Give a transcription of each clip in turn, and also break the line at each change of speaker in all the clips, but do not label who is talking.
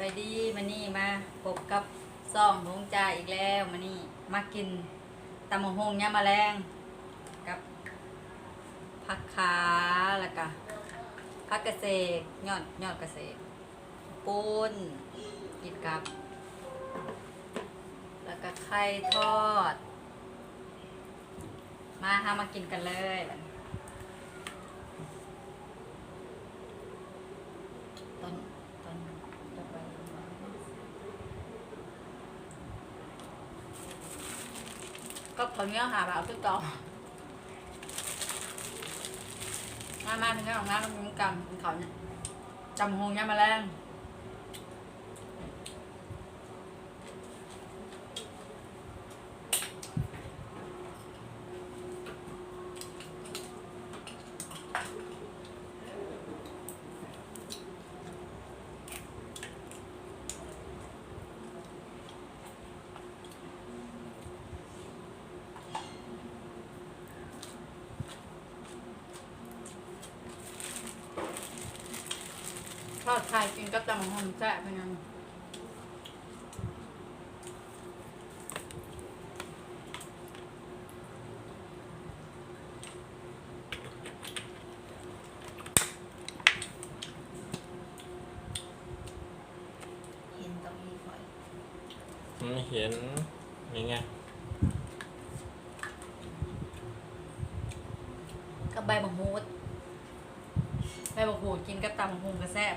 บายดีมานี่มาพบกับซ่องลุงจ่าอีกแล้วมานี่มากินตำมะฮงยำแมลงกับผักขาแล้วก็ผักกระเสกยอดยอดกระเสกปูนกินกับ แล้วก็ไข่ทอด มาหามากินกันเลยต้นต้นต้นไป ก็เขาเนื้อหาแบบทุกต่อมามาถึงเรื่องของน้ำมันกรรมเป็นเขาเนี่ยจำหงยามาแรง ทอดไข่กินกับจำหงแซ่บเป็นยังเห็นตรงนี้ค่อย
ไม่เห็นนี่ไง
กับใบบังฮูดใบบังฮูดกินกับตำบังฮงก็แซ่บ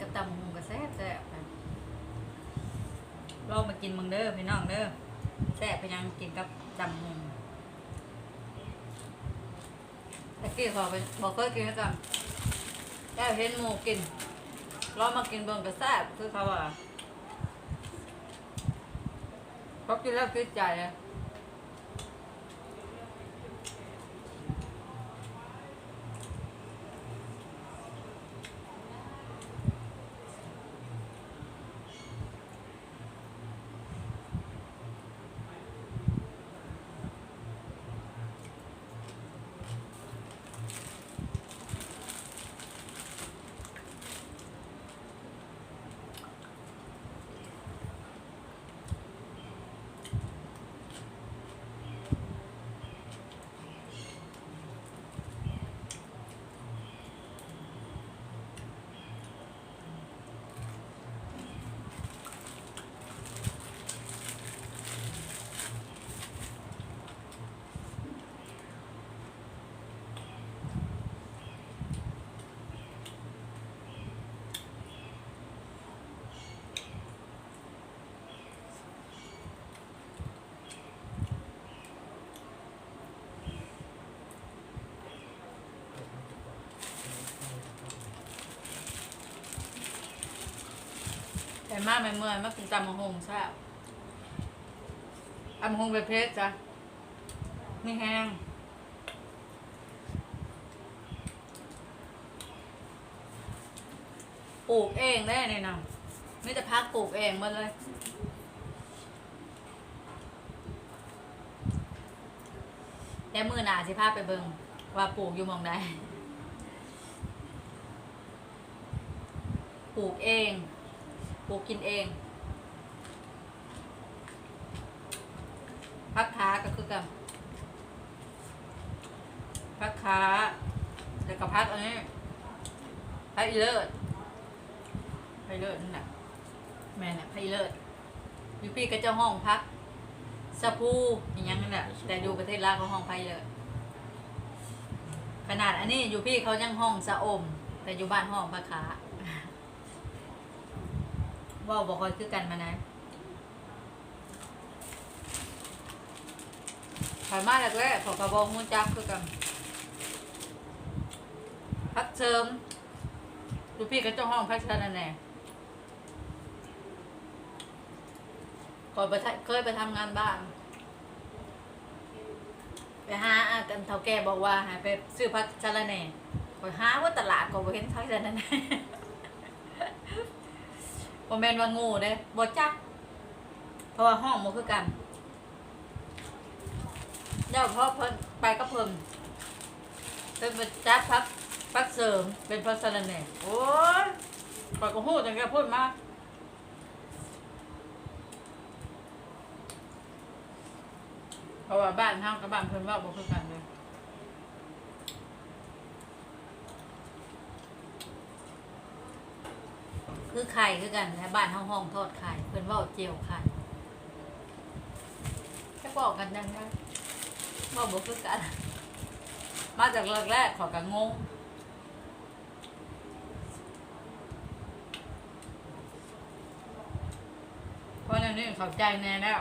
กับตำหุงก็แซ่บแซ่บไปลองมากินมึงเด้อพี่น้องเด้อแซ่บไปยังกินกับตำหุงตะกี้ขอไปบอกเคยกินแล้วกันแค่เห็นหมูกินลองมากินเบิ่งก็แซ่บคือเขาว่าเขากินแล้วติดใจเลย แต่มาไม่เมื่อยมากินตำมะฮงใช่บตำมะฮงเป็นเพชรจ้ะไม่แห้งปลูกเองได้เนี่ยนะไม่แต่พักปลูกเองหมาเลยแล้มือหนาสิพาไปเบิงว่าปลูกอยู่มองใดปลูกเอง ปลูกกินเองพักขาก็คือกับพักขาแล้วก็พักอันนี้พักอีเลิศพักอีเลิศนั่นแหละแม่น่ะพักอีเลิศอยูพี่ก็เจ้าห้องพักสะพูอย่างนั้นนั่นแหละแต่อยู่ประเทศลาวเขาห้องพักอีเลิศขนาดอันนี้อยู่พี่เขายังห้องสะอม แต่อยู่บ้านห้องพักขา ว่าบอกคอยคือกันมานะขายมาแล้วแรกขอกระบอกมูจักคือกันพักเชิมดูพี่ก็เจ้าห้องพักเสริมนั่นแน่ะอนไปเคยไปทำงานบ้างไปหากันเท่าแก่บอกว่าหาไปซื้อพักเชะละแน่คอยหาว่าตลาดก็บ่เห็นพักชะละแหน่ บ่แม่นว่าโงูเด้บ่จัก เพราะว่าห้องบ่คือกันเดี๋ยวพอเพิ่นไปกับเพิ่นเป็นไปจัดพักพักเสริมเป็นพักชาละแหน่โอ้ยข้อยก็ฮู้จังแกพูดมาเพราะว่าบ้านเฮากับบ้านเพิ่นเว่าบ่คือกันเลย คือไข่คือกันนะบ้านเฮาห้องทอดไข่เพิ่นเว่าเจียวไข่จะบอกกันยังไงว่าบ่คือกัน มาจากแรกๆขอกันงงเพราะในนี้เข้าใจแน่แล้ว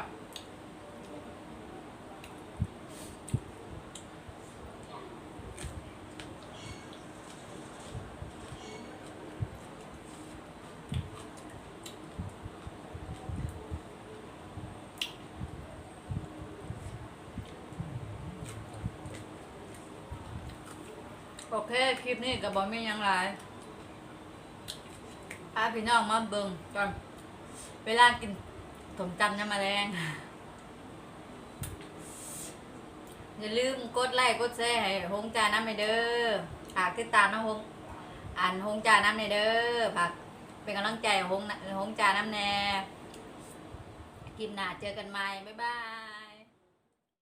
โอเค คลิปนี้กับบอมียังไรพาพี่น้องมาเบิ่งก่อนเวลากินสมจำน้ำแมลงอย่าลืมกดไลค์กดแชร์ให้หงจาน้ำในเด้อฝากติดตามน้ำหงอ่านหงจาน้ำในเด้อฝากเป็นกำลังใจหงหงจาน้ำแน่คลิปหนาเจอกันใหม่บ๊ายบาย